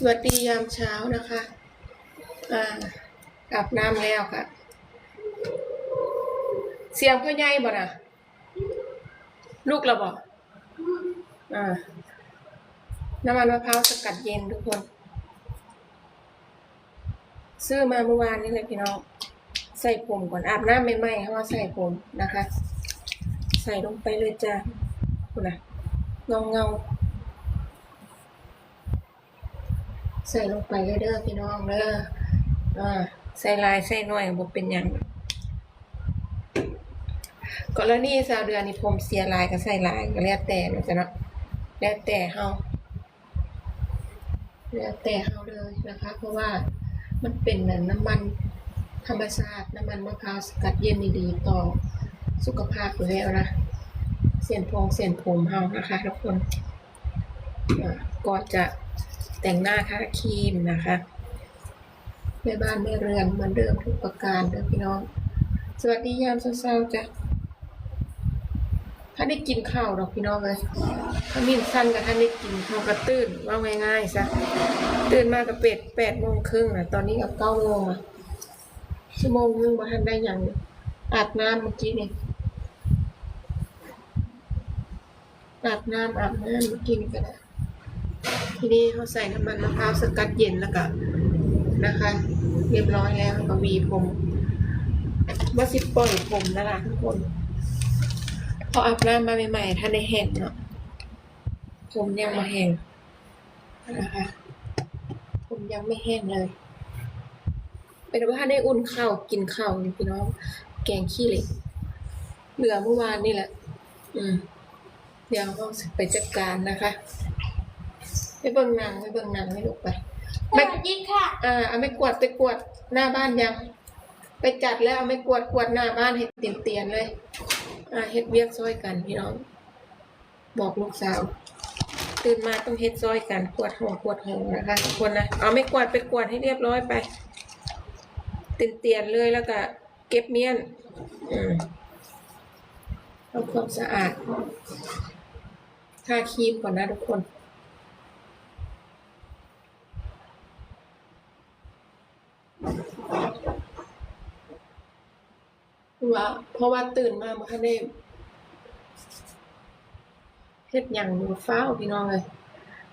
สวัสดียามเช้านะคะอ่าอาบน้ำแล้วค่ะ เสียงพ่อใหญ่บ่น่ะลูกเราบ่อ่าน้ำมันมะพร้าวสกัดเย็นทุกคน ซื้อมาเมื่อวานนี้เลยพี่น้อง ใส่ผมก่อนอาบน้ำใหม่ๆเขาะว่าใส่ผมนะคะ ใส่ลงไปเลยจ้าคุณน่ะเงาเงาๆ ใส่ลงไปเด้อพี่น้องเด้ออ่าใส่ลายใส่หน่อยบ่เป็นหยังกรณีสาวเดือนนี่ผมเสียลายก็ใส่ลายก็แล้วแต่นะจ้ะเนาะแล้วแต่เฮาแล้วแต่เฮาเลยนะคะ เพราะว่ามันเป็นน้ำมันธรรมชาติน้ำมันมะพร้าวสกัดเย็นดีต่อสุขภาพอยู่แล้วนะเสียนพงเสียนผมเฮานะคะทุกคนก่อนจะ แต่งหน้าทาครีมนะคะแม่บ้านแม่เรือนเหมือนเดิมทุกประการเด้อพี่น้อง สวัสดียามเช้าๆจ้ะถ้าได้กินข้าวดอกพี่น้องเลยถ้ามินสั้นกับท่านได้กินข้าวกระตื่นว่าง่ายๆซะตื่นมากับเป็ดแปดโมงครึ่งนะตอนนี้กับเก้าโมงอะชั่วโมงนึงมาทันได้อย่างอาบน้ำเมื่อกี้เนี่ยอาบน้ำอาบน้ำเมากินกันนะ ทีนี้เขาใส่น้ำมันมะพร้าวสกัดเย็นแล้วก็นะคะ เรียบร้อยแล้วก็วีผมว่าสิปล่อยผมนะคะทุกคน พออาบน้ำมาใหม่ๆถ้าได้แห้งเนาะผมยังมาแห้งนะคะผมยังไม่แห้งเลยเป็นว่าถ้าได้อุ่นข้าวกินข้าวนี่พี่น้อง แกงขี้เหล็กเหลือเมื่อวานนี่แหละ อืมเดี๋ยวเราไปจัดการนะคะ เบิ่งหนังไปเบิ่งหนังให้ลูกไปสไม่วัสดีค่ะอ่าเอาไม่กวาดไปกวาดหน้าบ้านยัง ไปจัดแล้วเอาไม่กวาดกวาดหน้าบ้านให้เตียนเตียนๆเลย อ่าเฮ็ดเวียกซอยกันพี่น้อง บอกลูกสาว ตื่นมาต้องเฮ็ดซอยกันกวาดห้องกวาดห้องนะคะทุกคนนะเอาไม่กวาดไปกวาดให้เรียบร้อยไปเตียนเตียนๆเลยแล้วก็เก็บเมียนอืมทำความสะอาดทาครีมก่อนนะทุกคน ว่าเพราะว่าตื่นมาเมื่อได้เฮ็ดหยังอยู่ฟ้าวพี่น้องเลย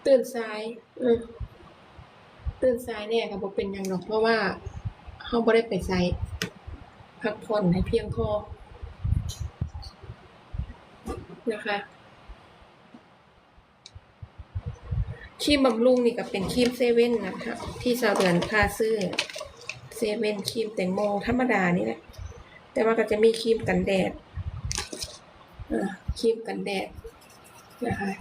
ตื่นสายอืมตื่นสายเนี่ยก็บ่เป็นหยังหรอกเพราะว่าเฮาบ่ได้ไปไสพักผ่อนให้เพียงพอนะคะครีมบำรุงนี่ก็เป็นครีมเซเว่นนะคะ ที่สาวเดือนพาซื้อเซเว่นครีมแตงโมธรรมดานี่แหละ แต่ว่าก็จะมีครีมกันแดดครีมกันแดดนะคะ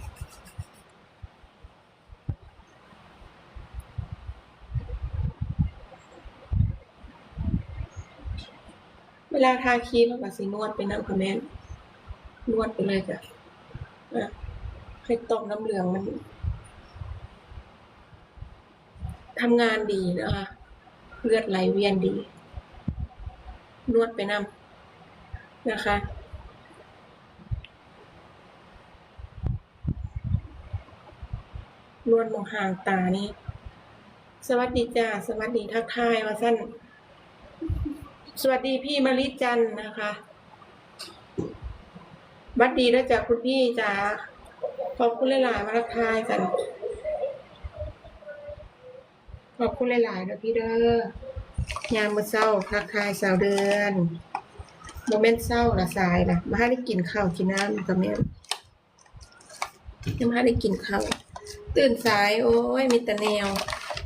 เวลาทาครีมก็สินวดไปน้ำค่ะแม่นนวดไปเลยจ้ะอะให้ตอมน้ำเหลืองมันทำงานดีนะคะเลือดไหลเวียนดี นวดไปนำนะคะ นวดมองห่างตานี่สวัสดีจ้า สวัสดีทักทายว่าสั้น สวัสดีพี่มาริจันนะคะบัดดีด้วจ้ะคุณพี่จ๋าขอบคุณหลายๆมาทักทายกันขอบคุณหลายๆนะพี่เด้อ ยามมื้อเช้าทักทายสาวเดือนโมเมนต์เศร้าละสายละมาให้ได้กินข้าวกินน้ำกับแม่ยังมาให้ได้กินข้าวตื่นสาย โอ้ยมีแต่แนว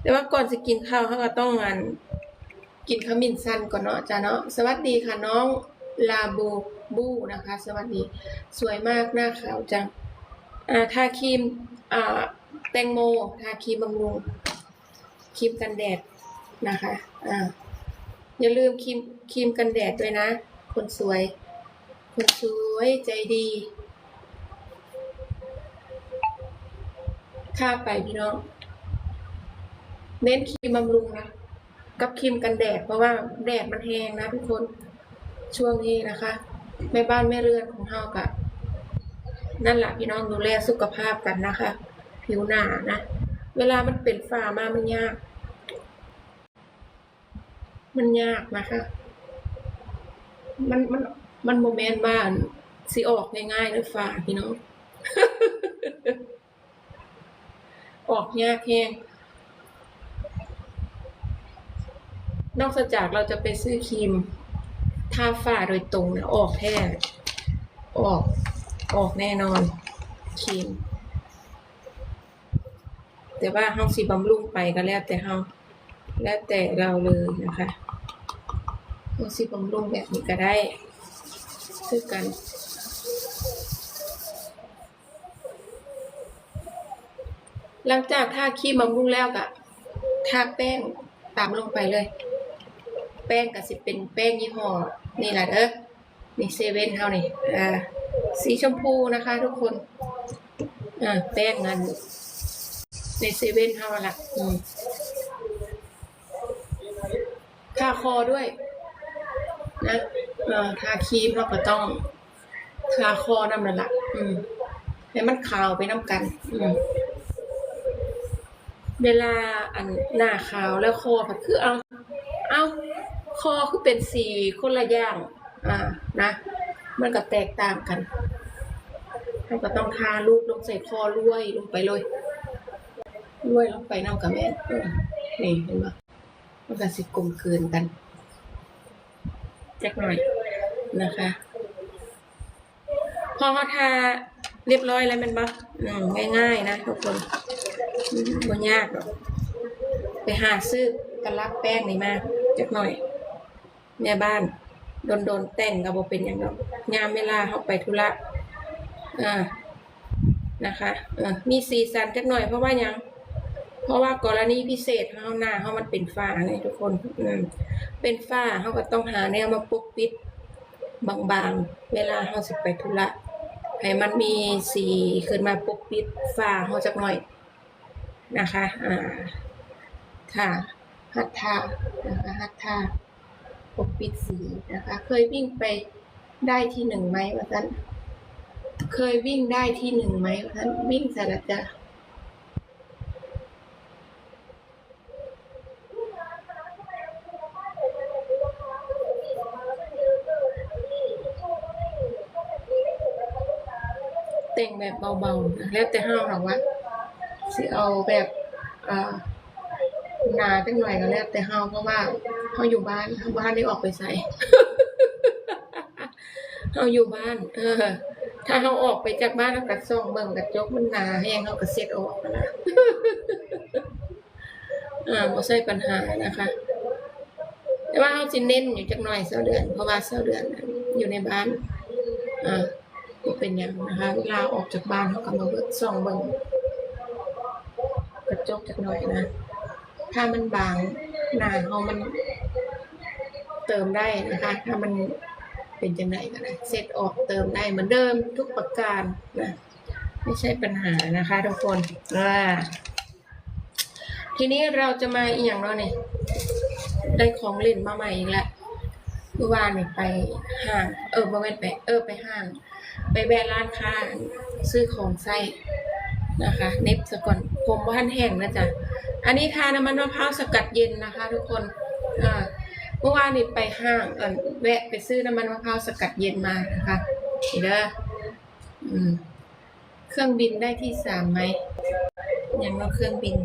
แต่ว่าก่อนจะกินข้าวเขาก็ต้องงานกินขมิ้นสั้นก่อนเนาะจ้าเนาะสวัสดีค่ะน้องลาบูบูนะคะ สวัสดี สวยมากหน้าขาวจังอ่าทาครีมอ่าแตงโมทาครีมบำรุงครีมกันแดดนะคะ อ่าอย่าลืมครีมครีมกันแดดด้วยนะ คนสวย คนสวยใจดีค่าไปพี่น้อง เน้นครีมบำรุงนะ กับครีมกันแดดเพราะว่าแดดมันแรงนะทุกคนช่วงนี้นะคะแม่บ้านแม่เรือนของเฮากะนั่นแหละพี่น้องดูแลสุขภาพกันนะคะ ผิวหนานะ เวลามันเป็นฝ้ามามันยาก มันยากนะคะ มันมันมันโมเมนต์บ้านสิออกง่ายๆเลยฝ้าพี่น้องออกยากแฮงนอกจากเราจะไปซื้อครีมทาฝ้าโดยตรงเนี่ยออกแท้ออกออกแน่นอนครีมแต่ว่าเฮาสิบำรุงไปก็แล้วแต่เฮาแล้วแต่เราเลยนะคะ เฮาสิบำรุงแบบนี้ก็ได้คือกันหลังจากทาครีมบำรุงแล้วก็ทาแป้งตามลงไปเลย แป้งก็สิเป็นแป้งยี่ห้อนี่แหละเด้อนี่เซเว่นเฮานี่อ่าสีชมพูนะคะทุกคนอ่าแป้งนั้นในเซเว่นเท่าละอืมทาคอด้วย นะทาครีมเราก็ต้องทาคอน้ำนั่นละอืมให้มันขาวไปน้ำกัน อืมเวลาอันหน้าขาวแล้วคอผัดคือเอาเอาคอคือเป็นสีคนละอย่าง อ่า นะ มันก็แตกต่างกันเราก็ต้องทาลูกลงใส่คอรวยลงไปเลยด้วยลงไปน้ำกับแม่เออนี่เห็นปะมันก็สิกลมเกลืนกัน จักหน่อยนะคะ พอเขาทาเรียบร้อยแล้วมันปะอืมง่ายๆนะทุกคนอืมบ่ยากหรอกไปหาซื้อตะลักแป้งนี่มาจักหน่อยแม่บ้านโดนโดนๆแต่งกับบเป็นอย่างดอกยามเวลาเขาไปธุระอ่านะคะเออมีสีสันจักหน่อยเพราะว่ายัง เพราะว่ากรณีพิเศษเขาหน้าเขามันเป็นฝ้าไงทุกคนเป็นฝ้าเขาก็ต้องหาแนวมาปกปิดบางๆ เวลาเขาสิไปธุระให้มันมีสีขึ้นมาปกปิดฝ้าเขาจักหน่อยนะคะอ่าค่ะหัดทานะคะหัดทาปกปิดสีนะคะ เคยวิ่งไปได้ที่หนึ่งไหมวะท่านเคยวิ่งได้ที่หนึ่งไหมวะท่านวิ่งสารจะ แต่งแบบเบาๆนะแล้วแต่ห้าหรอกว่าสิเอาแบบอ่าหนาจังหน่อยก็แล้วแต่เฮาเพราะว่าเฮาอยู่บ้านเฮาบ้านได้ออกไปใส่เฮาอยู่บ้าน เออ ถ้าเฮาออกไปจากบ้านแล้วก็ส่องเบิ่งกระจกมันหนาแห้งเฮาก็เซ็ตออกนะอ่าบ่ใช่ปัญหานะคะ แต่ว่าเฮาสิเน้นอยู่จักหน่อยเช้าเดือน เพราะว่าเช้าเดือนอยู่ในบ้าน อ่า ก็เป็นอย่างนะคะเวลาออกจากบ้านเขาก็มาเบิดส่องเบิ่งกระจกจักหน่อยนะ ถ้ามันบางหนาเขามันเติมได้นะคะ ถ้ามันเป็นจังไงก็ได้เซตออกเติมได้เหมือนเดิมทุกประการนะไม่ใช่ปัญหานะคะทุกคนอ่าทีนี้เราจะมาอีกอย่างเนาะเนี่ยได้ของเล่นมาใหม่อีกแล้วเมื่อวานเนี่ยไปห้าง เออเมื่อวานไปเออไปห้าง ไปแวะร้านค้าซื้อของใส่นะคะเน็บสะก่อนผมบ้านแห้งนะจ๊ะอันนี้ทาน้ำมันมะพร้าวสกัดเย็นนะคะ ทุกคนอ่าเมื่อวานนี้ไปห้างเออแวะไปซื้อน้ำมันมะพร้าวสกัดเย็นมานะคะนี่เด้อเครื่องบินได้ที่สามไหมยังว่าเครื่องบิน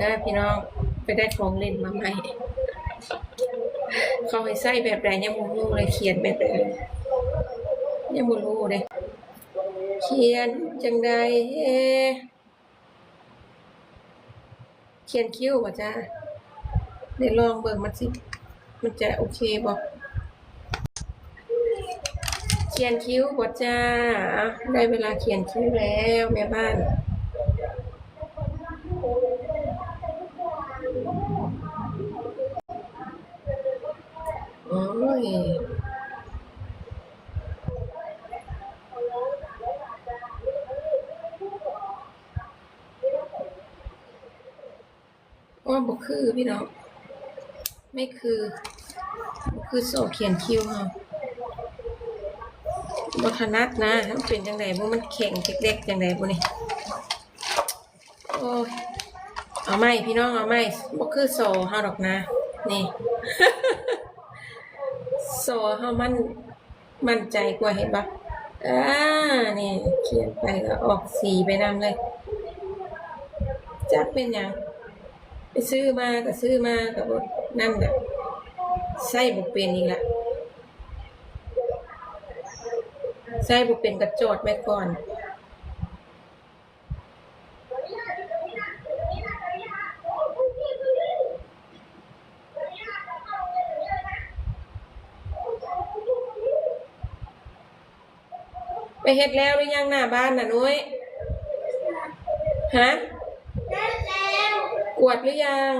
นะพี่น้องไปได้ของเล่นมาใหม่เขาให้ใส่แบบใดยังบ่รู้เลยเขียนแบบใด ยังบ่รู้เลยเขียนจังใดเขียนคิ้วบ่จ้าเดี๋ยวลองเบิ่งมันสิ มันจะโอเคบ่เขียนคิ้วบ่จ้า ได้เวลาเขียนคิ้วแล้วแม่บ้านโอ้ย ว่าบ่คือ พี่น้องไม่คือคือโซเขียนคิวเฮาบ่ถนัดนะมันเป็นจังไดบ่มันแข็งเด็กๆจังไดบ่นี่โอ้ยเอาไหมพี่น้องเอาไหมบ่คือโซเฮาดอกนะ นี่โซเฮามันมั่นใจกว่าเห็นปะอ่านี่เขียนไปก็ออกสีไปนำเลยจักเป็นหยัง ซื้อมาก็ซื้อมาก็บนั่นแหละใส่บ่เป็นอีกละใส่บ่เป็นกระโจดไว้ก่อนไปเฮ็ดแล้วหรือยังหน้าบ้านน่ะนุ้ยฮะ กวดหรือยัง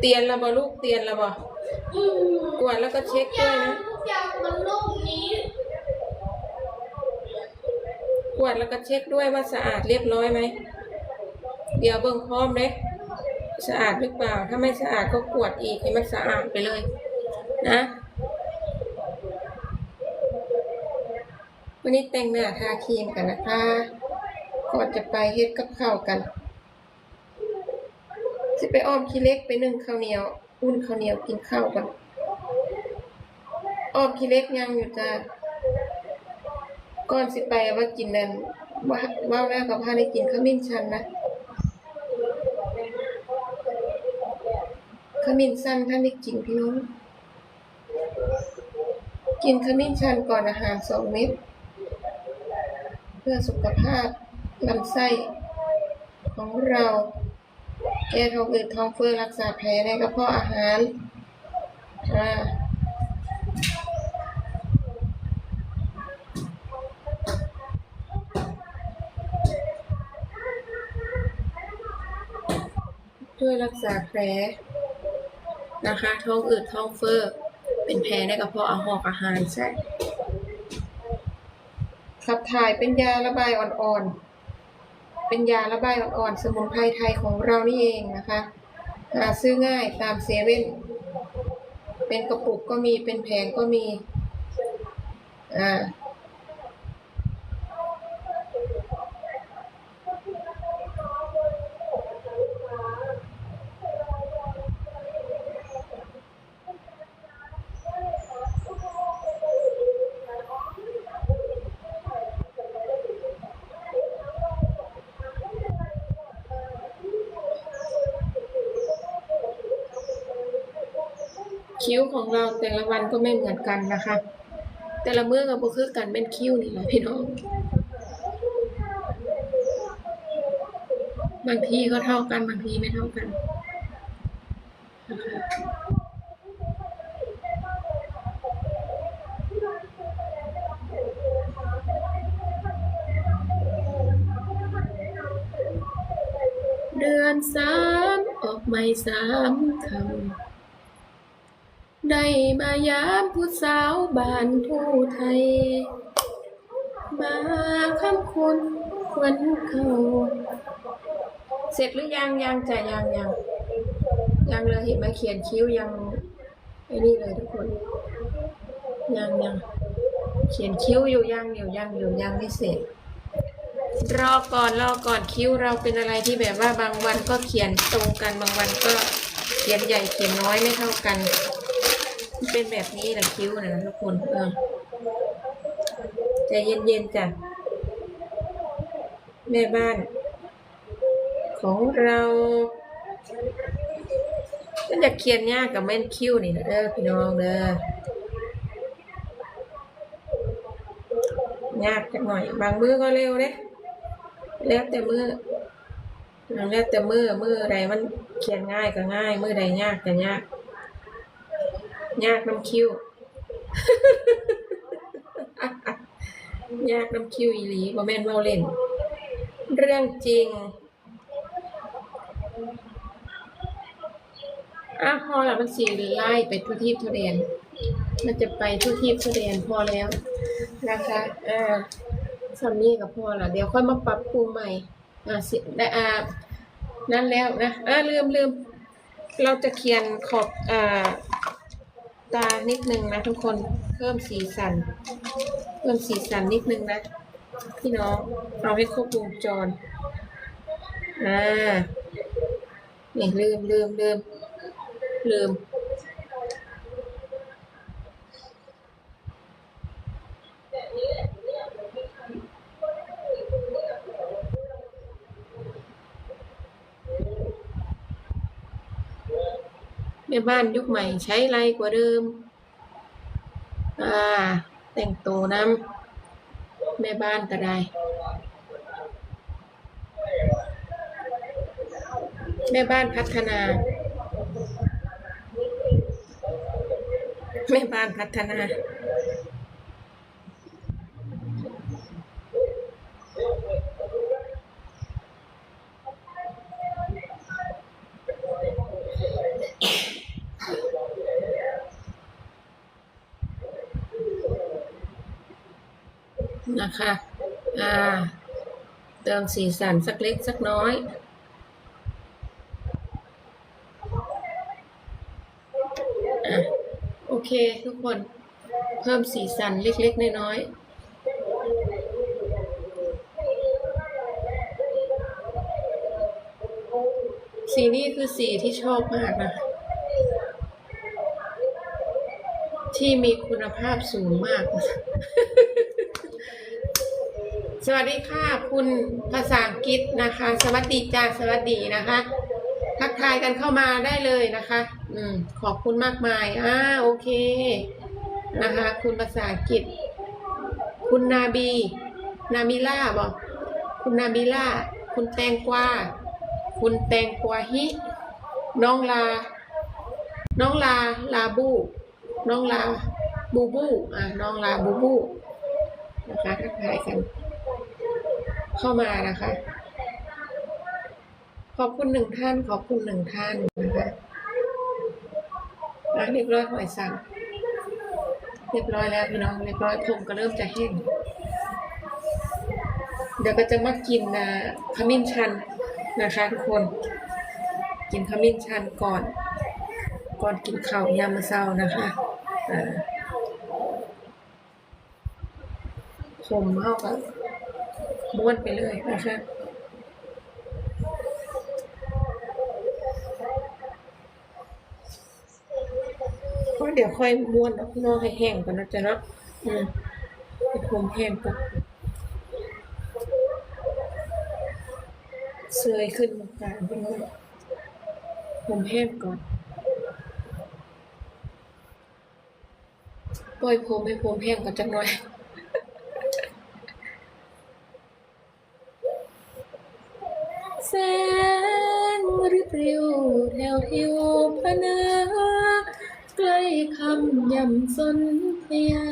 เตียนล้วบ่ลูกเตียนล้วบ่กวดแล้วก็เช็คด้วยนะกวดแล้วก็เช็คด้วยว่าสะอาดเรียบร้อยไหม เดี๋ยวเบิ่งพร้อมเลยสะอาดหรือเปล่า ถ้าไม่สะอาดก็กวดอีกให้มันสะอาดไปเลย นะวันนี้แต่งหน้าทาครีมกันนะคะ ก่อนจะไปเฮ็ดกับข้าวกันจะไปอ้อมขี้เล็กไปนึ่งข้าวเหนียวอุ่นข้าวเหนียวกินข้าวกันอ้อมขี้เล็กยังอยู่จ้าก่อนสิไปว่ากินนั่นว่าว่าแล้วกับพาได้กินขมิ้นชันนะขมิ้นสั้นท่านได้กินพี่น้อง กินขมิ้นชันก่อนอาหารสองเม็ด เพื่อสุขภาพ ลำไส้ของเรา แก้ท้องอืดท้องเฟ้อรักษาแผลในกระเพาะอาหารอ่าช่วยรักษาแผลนะคะท้องอืดท้องเฟ้อเป็นแผลในกระเพาะอาหอกอาหารใช่ขับถ่ายเป็นยาระบายอ่อนๆ เป็นยาระบายอ่อนๆสมุนไพรไทยของเรานี่เองนะคะหาซื้อง่ายตามเซเว่นเป็นกระปุกก็มีเป็นแผงก็มี อ่า คิ้วของเราแต่ละวันก็ไม่เหมือนกันนะคะ แต่ละมื้อก็บ่คือกันเป็นคิ้วนี่แหละพี่น้อง บางทีก็เท่ากันบางทีไม่เท่ากันนะคะเดือนสามออกไม่สามคำ ได้มายามผู้สาวบ้านผู้ไทย มาคำคุณควันเขา เสร็จหรือยังยังจะยังยังยังเลยเห็นไหมเขียนคิ้วยังไอ้นี่เลยทุกคน ยังยังเขียนคิ้วอยู่ยังอยู่ยังอยู่ยังไม่เสร็จรอก่อนรอก่อนคิ้วเราเป็นอะไรที่แบบว่าบางวันก็เขียนตรงกันบางวันก็เขียนใหญ่เขียนน้อยไม่เท่ากัน เป็นแบบนี้แหละคิ้วนะทุกคนเออใจเย็นๆจ้ะแม่บ้าน ของเราก็จะเขียนยากกับแม่นคิ้วนี่นะเด้อพี่น้องเด้อยากจักหน่อย บางมือก็เร็วเด้แล้วแต่มือแล้วแต่มือมือใดมันเขียนง่ายก็ง่าย มือใดยากก็ยาก ยากน้ำคิ้วยากน้ำคิ้วอีหลีบ่แม่นเมาเล่น เรื่องจริงอะพอแล้วมันสีไล่ไปทุที่ทุเรียนมันจะไปทุที่ทุเรียนพอแล้วนะคะอ่าสำนี้กับพอละเดี๋ยวค่อยมาปรับปรุงใหม่อ่าสิได้อ่านั่นแล้วนะอ่าลืมลืมเราจะเขียนขอบอ่า ตานิดนึงนะทุกคนเพิ่มสีสัน เพิ่มสีสันนิดนึงนะ พี่น้องเอาให้ครบวงจรอ่าเนี่ยลืมลืมลืมลืม ม่บ้านยุคใหม่ใช้ไรกว่าเดิม อ่า แต่งตัวน้ำแม่บ้านก็ได้ แม่บ้านพัฒนา แม่บ้านพัฒนา นะคะอ่าเติมสีสันสักเล็กสักน้อย อะ โอเคทุกคน เพิ่มสีสันเล็กๆ น้อยๆสีนี้คือสีที่ชอบมากนะ ที่มีคุณภาพสูงมาก สวัสดีค่ะ คุณภาษาอังกฤษนะคะ สวัสดีจ้าสวัสดีนะคะ ทักทายกันเข้ามาได้เลยนะคะ อืม ขอบคุณมากมายอ่าโอเค นะคะ คุณภาษาอังกฤษ คุณนาบี นามิล่าบอกคุณนามิล่า คุณแตงกวา คุณแตงกวาฮิ น้องลา น้องลา ลาบู น้องลา บูบู อ่าน้องลาบูบู นะคะทักทายกัน เข้ามานะคะ ขอบคุณหนึ่งท่าน ขอบคุณหนึ่งท่านนะคะอะเรียบร้อยหอยสังเรียบร้อยแล้วพี่น้องเรียบร้อยผมก็เริ่มจะแห้งเดี๋ยวก็จะมากินนะขมิ้นชันนะคะทุกคน กินขมิ้นชันก่อน ก่อนกินข้าวยามมื้อเช้านะคะอ่าผมเข้ากับ ม้วนไปเลยนะคะเพราะเดี๋ยวค่อยม้วนเอาพี่น้องให้แห้งก่อนนะจ๊ะเนาะอืมให้ผมแห้งก่อนเสยขึ้นมากลางพี่น้องผมแห้งก่อนปล่อยผมให้ผมแห้งก่อนจักหน่อย สนธยา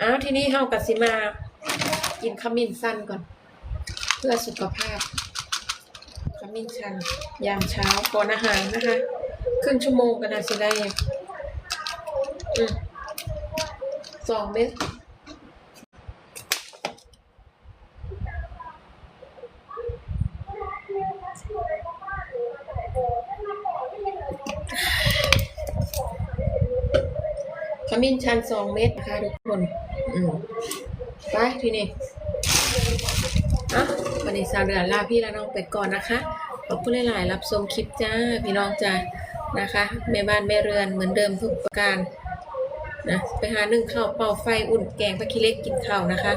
อ้าวทีนี้เฮากับสิมา กินขมิ้นสั้นก่อน เพื่อสุขภาพ ขมิ้นชัน ยามเช้าก่อนอาหารนะคะ ครึ่งชั่วโมงก็น่าจะได้อืมสองเม็ด มินชันสองเม็ดนะคะทุกคน อืมไปทีนี้อะวันนี้สาวเดือนลาพี่และน้องไปก่อนนะคะ ขอบคุณหลาย ๆ รับชมคลิปจ้า พี่น้องจ้านะคะแม่บ้านแม่เรือนเหมือนเดิมทุกประการนะไปหานึ่งข้าวเป่าไฟอุ่นแกงปลาคิเล็กกินข้าวนะคะ